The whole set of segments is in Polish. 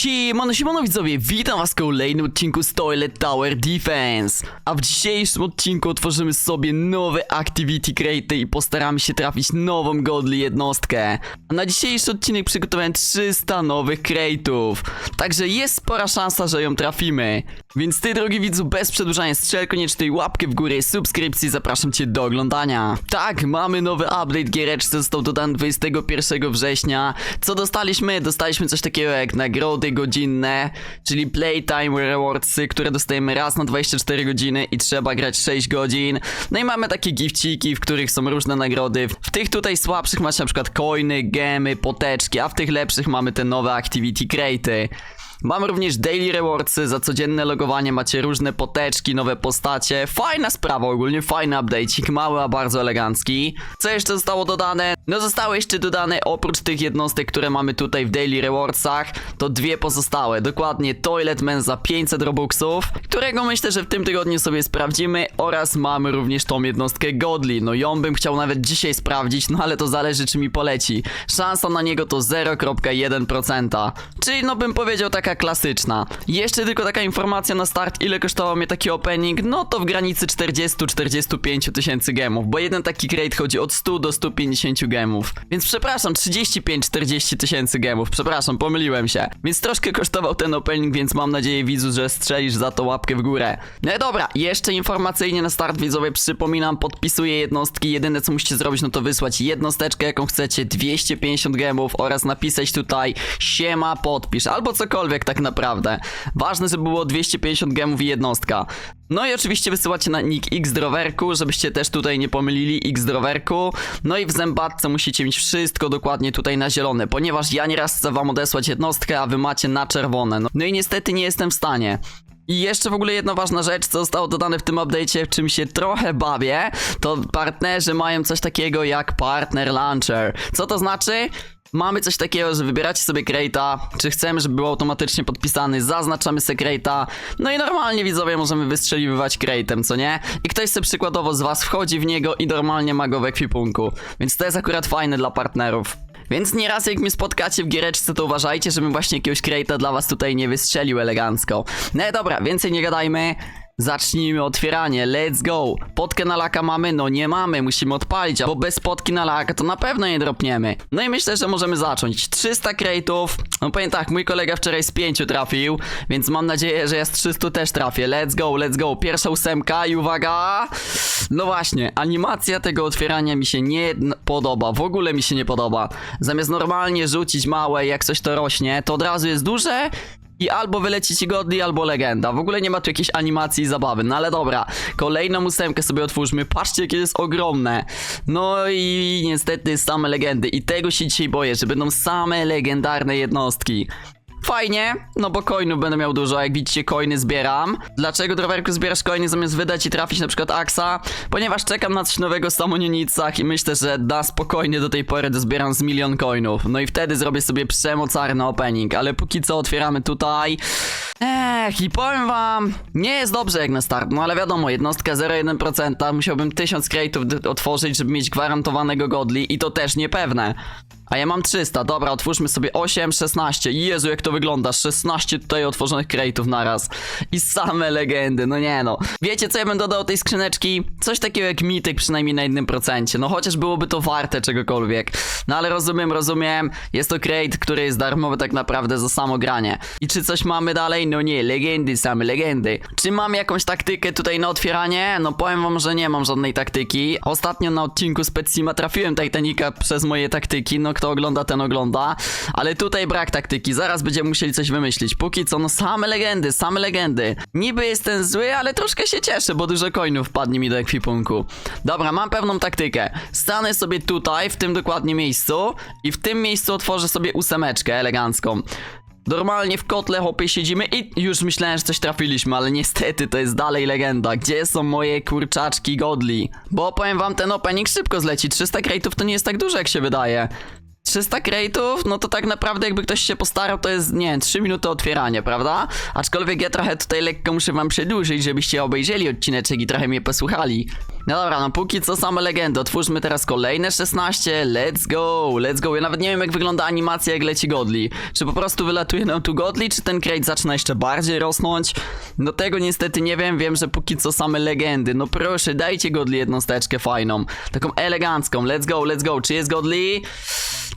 Siemano, siemano widzowie, witam was w kolejnym odcinku z Toilet Tower Defense. A w dzisiejszym odcinku otworzymy sobie nowe Activity Crate i postaramy się trafić nową godly jednostkę. A na dzisiejszy odcinek przygotowałem 300 nowych crate'ów Także jest spora szansa, że ją trafimy Więc ty drogi widzu, bez przedłużania strzel koniecznie łapkę w górę, subskrypcji, zapraszam cię do oglądania Tak, mamy nowy update giereczce, został dodany 21 września Co dostaliśmy? Dostaliśmy coś takiego jak nagrody godzinne, czyli playtime rewardsy, które dostajemy raz na 24 godziny i trzeba grać 6 godzin. No i mamy takie gifciki, w których są różne nagrody. W tych tutaj słabszych macie na przykład coiny, gemy, poteczki, a w tych lepszych mamy te nowe activity crate'y. Mam również daily rewardsy, za codzienne logowanie macie różne poteczki, nowe postacie. Fajna sprawa ogólnie, fajny update'ik, mały, a bardzo elegancki. Co jeszcze zostało dodane? No zostały jeszcze dodane oprócz tych jednostek, które mamy tutaj w daily rewardsach, to dwie pozostałe. Dokładnie Toilet Man za 500 robuxów, którego myślę, że w tym tygodniu sobie sprawdzimy oraz mamy również tą jednostkę Godly. No ją bym chciał nawet dzisiaj sprawdzić, no ale to zależy czy mi poleci. Szansa na niego to 0,1%. Czyli no bym powiedział taka klasyczna. Jeszcze tylko taka informacja na start, ile kosztował mnie taki opening, no to w granicy 40-45 tysięcy gemów, bo jeden taki crate chodzi od 100 do 150 gemów. Więc przepraszam, 35-40 tysięcy gemów, przepraszam, pomyliłem się. Więc troszkę kosztował ten opening, więc mam nadzieję widzu, że strzelisz za to łapkę w górę. No i dobra, jeszcze informacyjnie na start widzowie przypominam, podpisuję jednostki, jedyne co musicie zrobić no to wysłać jednosteczkę jaką chcecie, 250 gemów oraz napisać tutaj siema podpisz, albo cokolwiek tak naprawdę. Ważne, żeby było 250 gemów i jednostka. No i oczywiście wysyłacie na nick xdrowerku, żebyście też tutaj nie pomylili xdrowerku. No i w zębatce musicie mieć wszystko dokładnie tutaj na zielone, ponieważ ja nieraz chcę wam odesłać jednostkę, a wy macie na czerwone. No, no i niestety nie jestem w stanie. I jeszcze w ogóle jedna ważna rzecz, co zostało dodane w tym update'cie, w czym się trochę bawię, to partnerzy mają coś takiego jak Partner Launcher. Co to znaczy? Mamy coś takiego, że wybieracie sobie Crate'a, czy chcemy, żeby był automatycznie podpisany, zaznaczamy sobie Crate'a, no i normalnie widzowie możemy wystrzeliwać Crate'em, co nie? I ktoś sobie przykładowo z was wchodzi w niego i normalnie ma go w ekwipunku. Więc to jest akurat fajne dla partnerów. Więc nieraz jak mnie spotkacie w giereczce, to uważajcie, żebym właśnie jakiegoś Crate'a dla was tutaj nie wystrzelił elegancko. No dobra, więcej nie gadajmy. Zacznijmy otwieranie, let's go. Potkę na laka mamy? No nie mamy, musimy odpalić, bo bez potki na laka to na pewno nie dropniemy. No i myślę, że możemy zacząć. 300 crate'ów, no powiem tak, mój kolega wczoraj z 5 trafił, więc mam nadzieję, że ja z 300 też trafię. Let's go, let's go. Pierwsza ósemka i uwaga. No właśnie, animacja tego otwierania mi się nie podoba, w ogóle mi się nie podoba. Zamiast normalnie rzucić małe, jak coś to rośnie, to od razu jest duże i albo wyleci ci godli, albo legenda. W ogóle nie ma tu jakiejś animacji i zabawy. No ale dobra, kolejną ósemkę sobie otwórzmy. Patrzcie, jakie jest ogromne. No i niestety same legendy. I tego się dzisiaj boję, że będą same legendarne jednostki. Fajnie, no bo coinów będę miał dużo, jak widzicie coiny zbieram. Dlaczego Drowerku zbierasz coiny zamiast wydać i trafić na przykład Axa? Ponieważ czekam na coś nowego w Samonienicach i myślę, że da spokojnie do tej pory dozbieram z milion coinów. No i wtedy zrobię sobie przemocarny opening, ale póki co otwieramy tutaj. Ech, i powiem wam, nie jest dobrze jak na start, no ale wiadomo, jednostka 0,1%, musiałbym 1000 crate'ów d- otworzyć, żeby mieć gwarantowanego godli i to też niepewne. A ja mam 300, dobra, otwórzmy sobie 8, 16. Jezu, jak to wygląda, 16 tutaj otworzonych crate'ów naraz. I same legendy, no nie no. Wiecie, co ja bym dodał tej skrzyneczki? Coś takiego jak mityk, przynajmniej na jednym procencie. No chociaż byłoby to warte czegokolwiek. No ale rozumiem, rozumiem, jest to crate, który jest darmowy tak naprawdę za samo granie. I czy coś mamy dalej? No nie, legendy, same legendy. Czy mam jakąś taktykę tutaj na otwieranie? No powiem wam, że nie mam żadnej taktyki. Ostatnio na odcinku Specima trafiłem Titanica przez moje taktyki, no kto ogląda, ten ogląda. Ale tutaj brak taktyki, zaraz będziemy musieli coś wymyślić. Póki co, no same legendy, same legendy. Niby jestem zły, ale troszkę się cieszę, bo dużo coinów wpadnie mi do ekwipunku. Dobra, mam pewną taktykę. Stanę sobie tutaj, w tym dokładnie miejscu i w tym miejscu otworzę sobie ósemeczkę elegancką. Normalnie w kotle hopy siedzimy i już myślałem, że coś trafiliśmy, ale niestety to jest dalej legenda. Gdzie są moje kurczaczki godli? Bo powiem wam, ten opening szybko zleci. 300 crate'ów to nie jest tak dużo, jak się wydaje. 300 crate'ów, no to tak naprawdę jakby ktoś się postarał, to jest, nie wiem, 3 minuty otwieranie, prawda? Aczkolwiek ja trochę tutaj lekko muszę wam przedłużyć, żebyście obejrzeli odcineczek i trochę mnie posłuchali. No dobra, no póki co same legendy. Otwórzmy teraz kolejne 16. Let's go, let's go. Ja nawet nie wiem jak wygląda animacja jak leci Godli. Czy po prostu wylatuje nam tu Godli, czy ten crate zaczyna jeszcze bardziej rosnąć? No tego niestety nie wiem, wiem, że póki co same legendy. No proszę, dajcie Godli jedną steczkę fajną. Taką elegancką. Let's go, let's go. Czy jest Godli?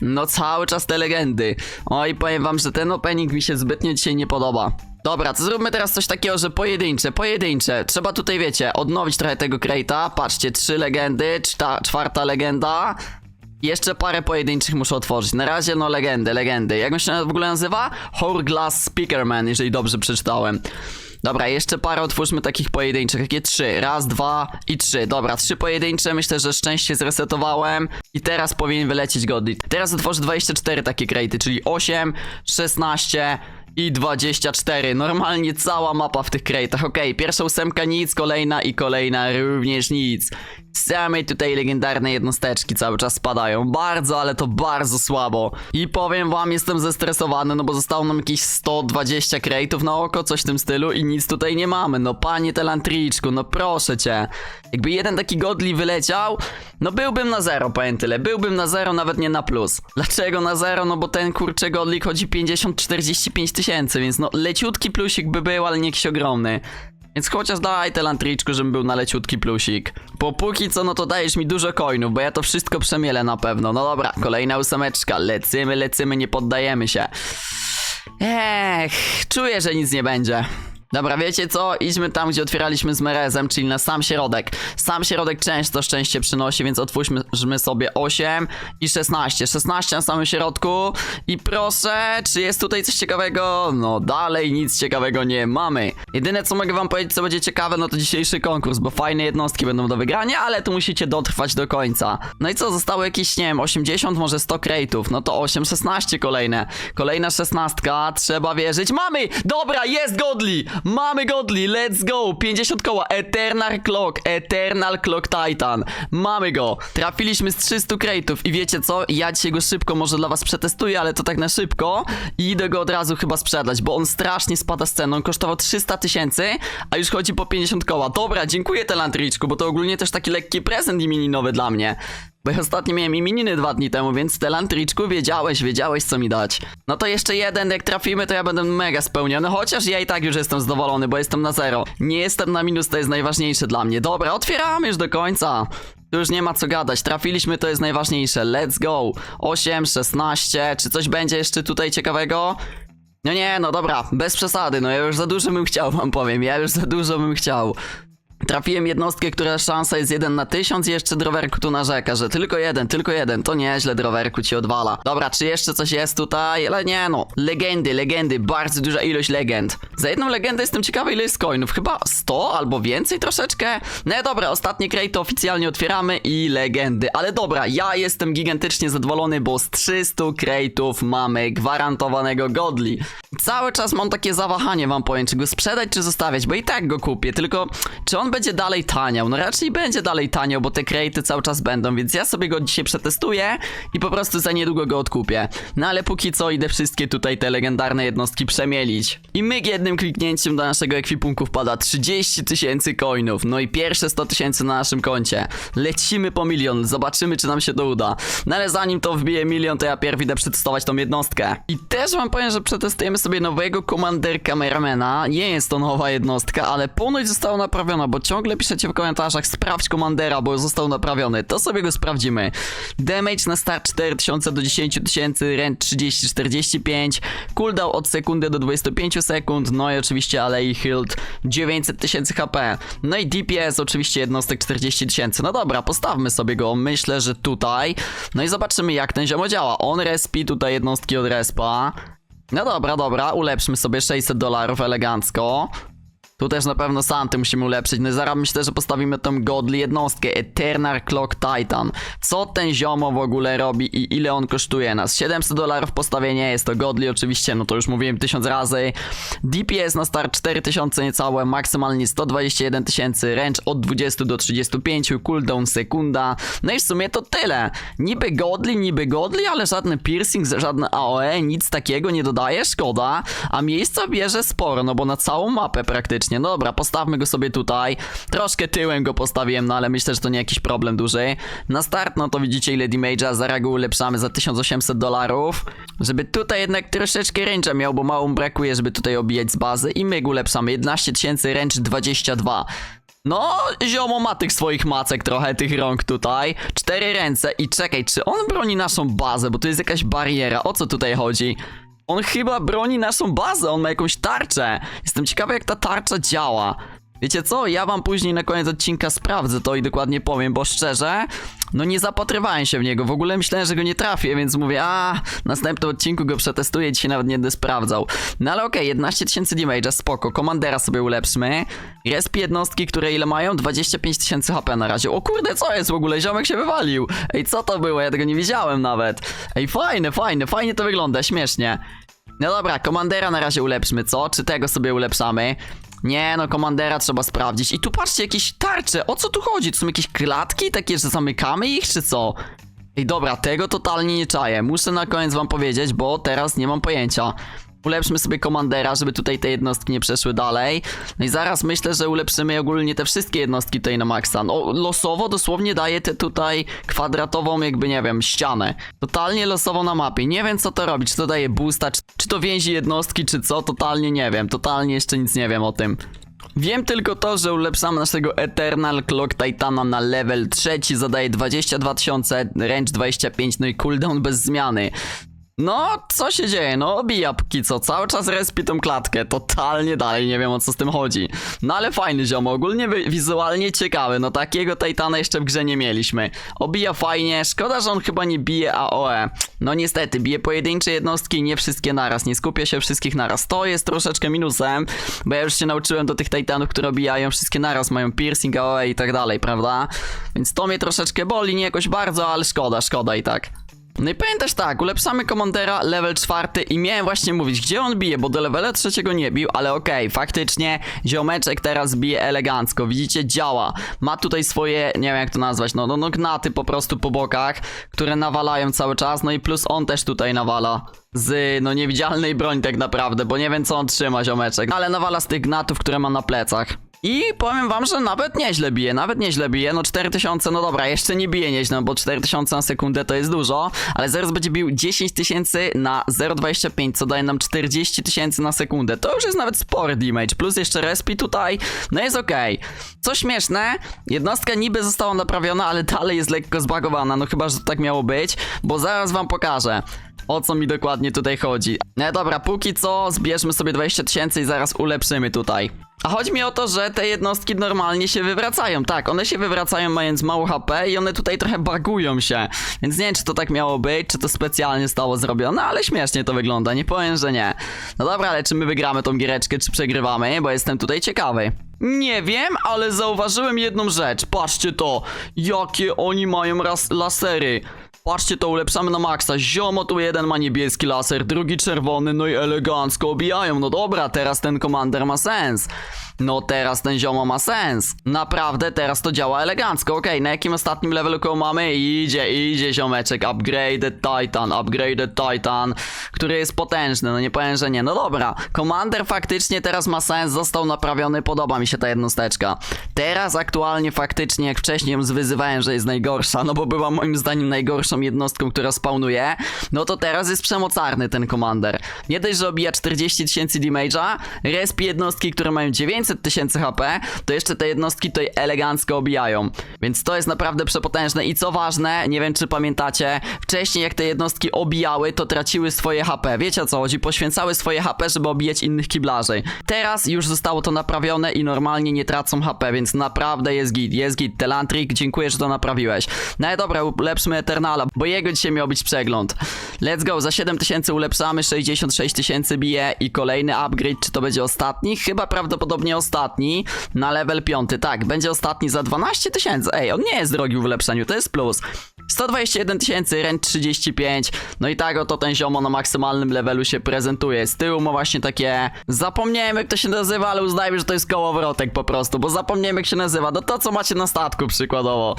No cały czas te legendy. Oj, powiem wam, że ten opening mi się zbytnio dzisiaj nie podoba. Dobra, to zróbmy teraz coś takiego, że pojedyncze, pojedyncze. Trzeba tutaj, wiecie, odnowić trochę tego crate'a. Patrzcie, trzy legendy, czta, czwarta legenda. Jeszcze parę pojedynczych muszę otworzyć. Na razie, no, legendy, legendy. Jak on się w ogóle nazywa? Hourglass Speakerman, jeżeli dobrze przeczytałem. Dobra, jeszcze parę otwórzmy takich pojedynczych. Jakie trzy? Raz, dwa i trzy. Dobra, trzy pojedyncze. Myślę, że szczęście zresetowałem. I teraz powinien wylecieć Godly. Teraz otworzę 24 takie krejty, czyli 8, 16 i 24. Normalnie cała mapa w tych krejtach. Okej, pierwsza ósemka nic, kolejna i kolejna również nic. Same tutaj legendarne jednosteczki cały czas spadają. Bardzo, ale to bardzo słabo. I powiem wam, jestem zestresowany, no bo zostało nam jakieś 120 krejtów na oko, coś w tym stylu i nic tutaj nie mamy. No panie Telantriczku, no proszę cię. Jakby jeden taki godli wyleciał, no byłbym na zero, powiem tyle. Byłbym na zero, nawet nie na plus. Dlaczego na zero? No bo ten kurczę godlik chodzi 50-45 tysięcy, więc no leciutki plusik by był, ale nie jakiś ogromny. Więc chociaż daj telantriczku, żebym był na leciutki plusik. Bo póki co, no to dajesz mi dużo coinów, bo ja to wszystko przemielę na pewno. No dobra, kolejna ósemeczka. Lecymy, lecymy, nie poddajemy się. Ech, czuję, że nic nie będzie. Dobra, wiecie co? Idźmy tam, gdzie otwieraliśmy z Merezem, czyli na sam środek. Sam środek często szczęście przynosi, więc otwórzmy sobie 8 i 16. 16 na samym środku. I proszę, czy jest tutaj coś ciekawego? No dalej nic ciekawego nie mamy. Jedyne co mogę wam powiedzieć, co będzie ciekawe, no to dzisiejszy konkurs, bo fajne jednostki będą do wygrania, ale tu musicie dotrwać do końca. No i co, zostało jakieś, nie wiem, 80, może 100 crate'ów. No to 8, 16 kolejne. Kolejna 16, trzeba wierzyć. Mamy! Dobra, jest Godly! Mamy Godly, let's go! 50 koła, Eternal Clock, Eternal Clock Titan. Mamy go! Trafiliśmy z 300 crate'ów i wiecie co? Ja dzisiaj go szybko może dla was przetestuję, ale to tak na szybko i idę go od razu chyba sprzedać, bo on strasznie spada z ceną. Kosztował 300 tysięcy, a już chodzi po 50 koła. Dobra, dziękuję Telantriczku, bo to ogólnie też taki lekki prezent imieninowy dla mnie. Bo ja ostatnio miałem imieniny dwa dni temu, więc Telantriczku wiedziałeś, wiedziałeś co mi dać. No to jeszcze jeden, jak trafimy, to ja będę mega spełniony, chociaż ja i tak już jestem zadowolony, bo jestem na zero. Nie jestem na minus, to jest najważniejsze dla mnie. Dobra, otwieramy już do końca. Tu już nie ma co gadać, trafiliśmy, to jest najważniejsze. Let's go. 8, 16, czy coś będzie jeszcze tutaj ciekawego? No nie, no dobra, bez przesady, no ja już za dużo bym chciał, wam powiem, ja już za dużo bym chciał. Trafiłem jednostkę, która szansa jest 1 na 1000 i jeszcze drowerku tu narzeka, że tylko jeden, tylko jeden, to nieźle drowerku ci odwala. Dobra, czy jeszcze coś jest tutaj? Ale nie no, legendy, legendy, bardzo duża ilość legend. Za jedną legendę jestem ciekawy ile jest coinów, chyba 100 albo więcej troszeczkę? No dobra, ostatnie crate oficjalnie otwieramy i legendy, ale dobra, ja jestem gigantycznie zadowolony, bo z 300 crate'ów mamy gwarantowanego godli. Cały czas mam takie zawahanie, wam powiem, czy go sprzedać, czy zostawiać, bo i tak go kupię, tylko czy on będzie dalej taniał? No raczej będzie dalej taniał, bo te crate'y cały czas będą, więc ja sobie go dzisiaj przetestuję i po prostu za niedługo go odkupię. No ale póki co idę wszystkie tutaj te legendarne jednostki przemielić. I myk jednym kliknięciem do naszego ekwipunku wpada 30 tysięcy coinów, no i pierwsze 100 tysięcy na naszym koncie. Lecimy po milion, zobaczymy czy nam się to uda. No ale zanim to wbije milion, to ja pierw idę przetestować tą jednostkę. I też wam powiem, że przetestujemy sobie nowego Commander Cameramana. Nie jest to nowa jednostka, ale ponoć została naprawiona, bo ciągle piszecie w komentarzach sprawdź Commandera, bo został naprawiony. To sobie go sprawdzimy. Damage na start 4000 do 10 tysięcy, range 30-45, cooldown od sekundy do 25 sekund, no i oczywiście Alei Hilt 900 tysięcy HP. No i DPS oczywiście jednostek 40 tysięcy. No dobra, postawmy sobie go, myślę, że tutaj. No i zobaczymy jak ten ziomo działa. On respi tutaj jednostki od respa. No dobra, dobra, ulepszmy sobie 600 dolarów elegancko. Tu też na pewno Santy musimy ulepszyć. No i zaraz myślę, że postawimy tą godly jednostkę. Eternal Clock Titan. Co ten ziomo w ogóle robi i ile on kosztuje nas? 700 dolarów postawienie, jest to godly oczywiście, no to już mówiłem 1000 razy. DPS na start 4000 niecałe, maksymalnie 121 tysięcy, range od 20 do 35, cooldown sekunda. No i w sumie to tyle. Niby godly, niby godly, ale żadne piercing, żadne AOE, nic takiego nie dodaje, szkoda. A miejsca bierze sporo, no bo na całą mapę praktycznie faktycznie. No dobra, postawmy go sobie tutaj. Troszkę tyłem go postawiłem, no ale myślę, że to nie jakiś problem duży. Na start, no to widzicie ile damage'a, zaraz go ulepszamy za 1800 dolarów. Żeby tutaj jednak troszeczkę range'a miał, bo mało brakuje, żeby tutaj obijać z bazy. I my go ulepszamy. 11 tysięcy, range 22. No, ziomo ma tych swoich macek trochę, tych rąk tutaj. Cztery ręce i czekaj, czy on broni naszą bazę, bo tu jest jakaś bariera. O co tutaj chodzi? On chyba broni naszą bazę, on ma jakąś tarczę. Jestem ciekawy, jak ta tarcza działa. Wiecie co? Ja wam później na koniec odcinka sprawdzę to i dokładnie powiem, bo szczerze, no nie zapatrywałem się w niego. W ogóle myślałem, że go nie trafię, więc mówię, a w następnym odcinku go przetestuję, dzisiaj nawet nie będę sprawdzał. No ale okej, 11 tysięcy damage'a, spoko. Komandera sobie ulepszmy. Resp jednostki, które ile mają? 25 tysięcy HP na razie. O kurde, co jest w ogóle? Ziomek się wywalił. Ej, co to było? Ja tego nie widziałem nawet. Ej, fajne, fajne, fajnie to wygląda, śmiesznie. No dobra, komandera na razie ulepszmy, co? Czy tego sobie ulepszamy? Nie, no komandera trzeba sprawdzić. I tu patrzcie, jakieś tarcze. O co tu chodzi? To są jakieś klatki takie, że zamykamy ich, czy co? Ej, dobra, tego totalnie nie czaję. Muszę na koniec wam powiedzieć, bo teraz nie mam pojęcia. Ulepszmy sobie komandera, żeby tutaj te jednostki nie przeszły dalej. No i zaraz myślę, że ulepszymy ogólnie te wszystkie jednostki tutaj na maksa. No, losowo dosłownie daje te tutaj kwadratową, jakby nie wiem, ścianę. Totalnie losowo na mapie. Nie wiem co to robi, czy to daje boosta, czy, czy to więzi jednostki, czy co, totalnie nie wiem. Totalnie jeszcze nic nie wiem o tym. Wiem tylko to, że ulepszamy naszego Eternal Clock Titana na level trzeci, zadaje 22 tysiące, range 25, no i cooldown bez zmiany. No, co się dzieje? No, obija póki co. Cały czas respi tą klatkę. Totalnie dalej nie wiem o co z tym chodzi. No ale fajny ziom, ogólnie wi- wizualnie ciekawy. No takiego Titana jeszcze w grze nie mieliśmy. Obija fajnie, szkoda, że on chyba nie bije AOE. No niestety, bije pojedyncze jednostki nie wszystkie naraz. Nie skupia się wszystkich naraz. To jest troszeczkę minusem, bo ja już się nauczyłem do tych Titanów, które obijają wszystkie naraz. Mają piercing, AOE i tak dalej, prawda? Więc to mnie troszeczkę boli, nie jakoś bardzo, ale szkoda, szkoda i tak. No i też tak, ulepszamy komandera level czwarty i miałem właśnie mówić, gdzie on bije, bo do levela trzeciego nie bił, ale okej, faktycznie ziomeczek teraz bije elegancko, widzicie, działa. Ma tutaj swoje, nie wiem jak to nazwać, no, no, no gnaty po prostu po bokach, które nawalają cały czas, no i plus on też tutaj nawala. Z, no niewidzialnej broni tak naprawdę, bo nie wiem co on trzyma ziomeczek, ale nawala z tych gnatów, które ma na plecach. I powiem wam, że nawet nieźle bije, nawet nieźle bije, no 4000, no dobra, jeszcze nie bije nieźle, no bo 4000 na sekundę to jest dużo, ale zaraz będzie bił 10 tysięcy na 0,25, co daje nam 40 tysięcy na sekundę, to już jest nawet spory damage, plus jeszcze respi tutaj, no jest okej. Co śmieszne, jednostka niby została naprawiona, ale dalej jest lekko zbagowana, no chyba, że tak miało być, bo zaraz wam pokażę. O co mi dokładnie tutaj chodzi? No dobra, póki co zbierzmy sobie 20 tysięcy i zaraz ulepszymy tutaj. A chodzi mi o to, że te jednostki normalnie się wywracają. Tak, one się wywracają mając mało HP i one tutaj trochę bagują się. Więc nie wiem, czy to tak miało być, czy to specjalnie zostało zrobione, ale śmiesznie to wygląda, nie powiem, że nie. No dobra, ale czy my wygramy tą giereczkę, czy przegrywamy? Bo jestem tutaj ciekawy. Nie wiem, ale zauważyłem jedną rzecz. Patrzcie to, jakie oni mają ras lasery. Patrzcie to, ulepszamy na maksa. Ziomo tu jeden ma niebieski laser, drugi czerwony, no i elegancko obijają. No dobra, teraz ten komander ma sens. No teraz ten ziomo ma sens. Naprawdę teraz to działa elegancko. Okej, na jakim ostatnim levelu go mamy? Idzie, idzie ziomeczek. Upgraded Titan, upgraded Titan, który jest potężny, no nie powiem, że nie. No dobra, komander faktycznie teraz ma sens, został naprawiony, podoba mi się ta jednosteczka. Teraz aktualnie faktycznie, jak wcześniej ją zwyzywałem, że jest najgorsza, no bo była moim zdaniem najgorszą jednostką, która spawnuje, no to teraz jest przemocarny ten komander. Nie dość, że obija 40 tysięcy damage'a, respi jednostki, które mają 900 tysięcy HP, to jeszcze te jednostki tutaj elegancko obijają. Więc to jest naprawdę przepotężne i co ważne, nie wiem czy pamiętacie, wcześniej jak te jednostki obijały, to traciły swoje HP. Wiecie o co chodzi? Poświęcały swoje HP, żeby obijać innych kiblarzy. Teraz już zostało to naprawione i normalnie nie tracą HP, więc naprawdę jest git, jest git. Telantrik, dziękuję, że to naprawiłeś. No i dobra, ulepszmy Eternala, bo jego dzisiaj miał być przegląd. Let's go, za 7000 ulepszamy, 66 tysięcy bije i kolejny upgrade, czy to będzie ostatni? Chyba prawdopodobnie ostatni, na level 5. Tak, będzie ostatni za 12 tysięcy. Ej, on nie jest drogi w ulepszeniu, to jest plus. 121 tysięcy, rent 35. No i tak oto ten ziomo na maksymalnym levelu się prezentuje. Z tyłu ma właśnie takie... Zapomniałem jak to się nazywa, ale uznajmy, że to jest kołowrotek po prostu, bo zapomniałem jak się nazywa. No to co macie na statku przykładowo.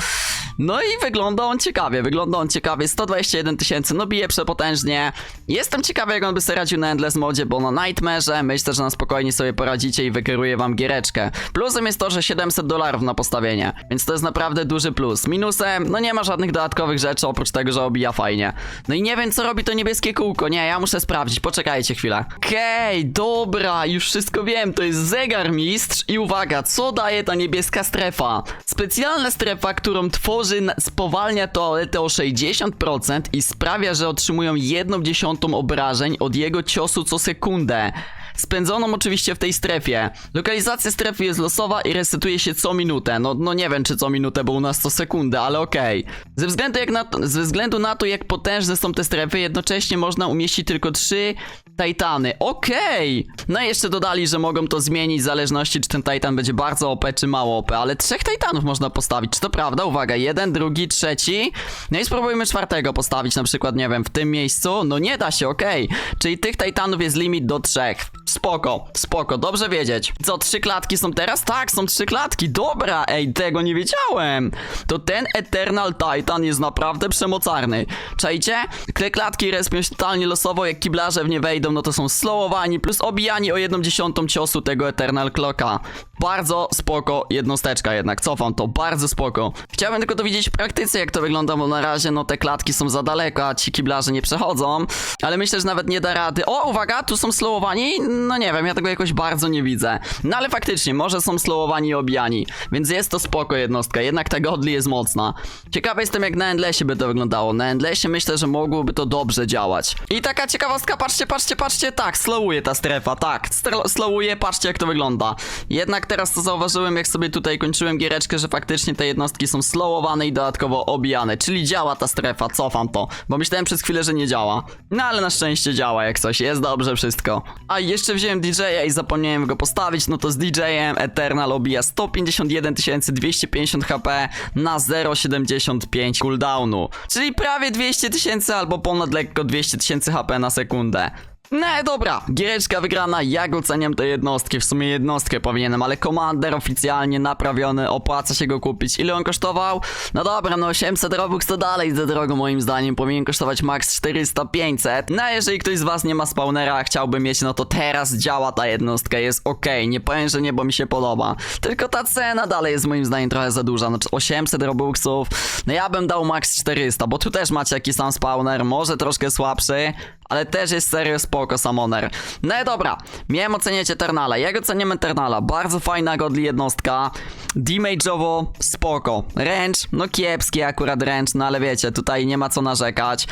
No i wygląda on ciekawie, wygląda on ciekawie. 121 tysięcy, no bije przepotężnie. Jestem ciekawy jak on by sobie radził na Endless modzie, bo na Nightmare'ze myślę, że na spokojnie sobie poradzicie i wykieruję wam giereczkę. Plusem jest to, że 700 dolarów na postawienie, więc to jest naprawdę duży plus. Minusem, no nie ma żadnych dodatkowych rzeczy, oprócz tego, że obija fajnie. No i nie wiem, co robi to niebieskie kółko. Nie, ja muszę sprawdzić, poczekajcie chwilę. Okej, dobra, już wszystko wiem, to jest zegarmistrz i uwaga, co daje ta niebieska strefa? Specjalna strefa, którą tworzy, spowalnia toaletę o 60% i sprawia, że otrzymują 1 dziesiątą obrażeń od jego ciosu co sekundę. Spędzoną oczywiście w tej strefie. Lokalizacja strefy jest losowa i resetuje się co minutę. No, no nie wiem czy co minutę, bo u nas co sekundę, ale okej. Ze, względu jak na to, ze względu na to, jak potężne są te strefy, jednocześnie można umieścić tylko trzy Titany. Okej! No i jeszcze dodali, że mogą to zmienić w zależności, czy ten Titan będzie bardzo OP, czy mało OP, ale trzech Titanów można postawić. Czy to prawda? Uwaga, jeden, drugi, trzeci. No i spróbujmy czwartego postawić, na przykład, nie wiem, w tym miejscu. No nie da się, okej. Czyli tych Titanów jest limit do trzech. Spoko, spoko, dobrze wiedzieć. Co, trzy klatki są teraz? Tak, są trzy klatki. Dobra, ej, tego nie wiedziałem. To ten Eternal Titan jest naprawdę przemocarny. Czajcie? Te klatki respią się totalnie losowo, jak kiblarze w nie wejdą, no to są slowowani, plus obijani o jedną dziesiątą ciosu tego Eternal Clocka. Bardzo spoko jednosteczka jednak, cofam to, bardzo spoko. Chciałbym tylko to w praktyce, jak to wygląda, bo na razie, no te klatki są za daleko, a ci kiblarze nie przechodzą, ale myślę, że nawet nie da rady. O, uwaga, tu są slowowani? No nie wiem, ja tego jakoś bardzo nie widzę. No ale faktycznie, może są slowowani i obijani, więc jest to spoko jednostka, jednak ta godly jest mocna. Ciekawy jestem, jak na Endlessie by to wyglądało. Na Endlessie myślę, że mogłoby to dobrze działać. I taka ciekawostka, patrzcie, patrzcie, patrzcie, tak, slowuje ta strefa, tak, slowuje, patrzcie jak to wygląda. Jednak teraz to zauważyłem, jak sobie tutaj kończyłem giereczkę, że faktycznie te jednostki są slowowane i dodatkowo obijane, czyli działa ta strefa, cofam to, bo myślałem przez chwilę, że nie działa. No ale na szczęście działa jak coś, jest dobrze wszystko. A i jeszcze wziąłem DJ-a i zapomniałem go postawić, no to z DJ-em Eternal obija 151 250 HP na 0,75 cooldownu, czyli prawie 200 tysięcy albo ponad lekko 200 tysięcy HP na sekundę. No dobra, giereczka wygrana, jak oceniam te jednostki? W sumie jednostkę powinienem, ale Commander oficjalnie naprawiony, opłaca się go kupić. Ile on kosztował? No dobra, no 800 Robux to dalej za drogo moim zdaniem, powinien kosztować max 400-500. No a jeżeli ktoś z was nie ma spawnera, a chciałby mieć, no to teraz działa ta jednostka, jest ok, nie powiem, że nie, bo mi się podoba. Tylko ta cena dalej jest moim zdaniem trochę za duża, no 800 Robuxów, no ja bym dał max 400, bo tu też macie jakiś sam spawner, może troszkę słabszy, ale też jest serio spoko Summoner. No i dobra, miałem oceniać Eternala. Jak oceniam Eternala? Bardzo fajna godly jednostka. Damage'owo spoko. Ręcz, no kiepski akurat ręcz, no ale wiecie, tutaj nie ma co narzekać.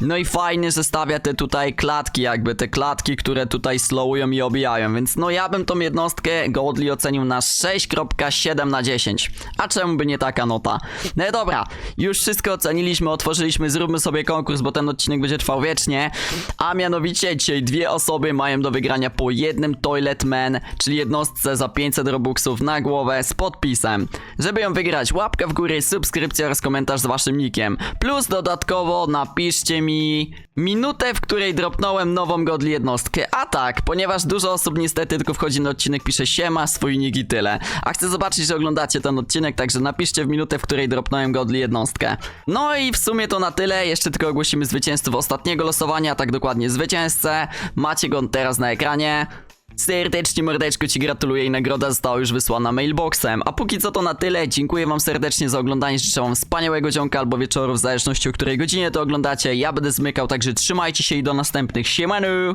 No i fajnie, że stawia te tutaj klatki, jakby te klatki, które tutaj slowują i obijają, więc no ja bym tą jednostkę Godly ocenił na 6.7 na 10. A czemu by nie taka nota? No dobra, już wszystko oceniliśmy, otworzyliśmy, zróbmy sobie konkurs, bo ten odcinek będzie trwał wiecznie. A mianowicie dzisiaj dwie osoby mają do wygrania po jednym Toilet Man, czyli jednostce za 500 robuxów na głowę z podpisem. Żeby ją wygrać, łapka w górę, subskrypcja oraz komentarz z waszym nickiem. Plus dodatkowo napiszcie mi minutę, w której dropnąłem nową godli jednostkę. A tak, ponieważ dużo osób niestety tylko wchodzi na odcinek, pisze siema, swój nick i tyle. A chcę zobaczyć, że oglądacie ten odcinek, także napiszcie w minutę, w której dropnąłem godli jednostkę. No i w sumie to na tyle, jeszcze tylko ogłosimy zwycięzców ostatniego losowania, tak dokładnie zwycięzcę. Macie go teraz na ekranie. Serdecznie mordeczko ci gratuluję i nagroda została już wysłana mailboxem. A póki co to na tyle, dziękuję wam serdecznie za oglądanie, życzę wam wspaniałego dzionka albo wieczoru, w zależności o której godzinie to oglądacie. Ja będę zmykał, także trzymajcie się i do następnych. Siemanu!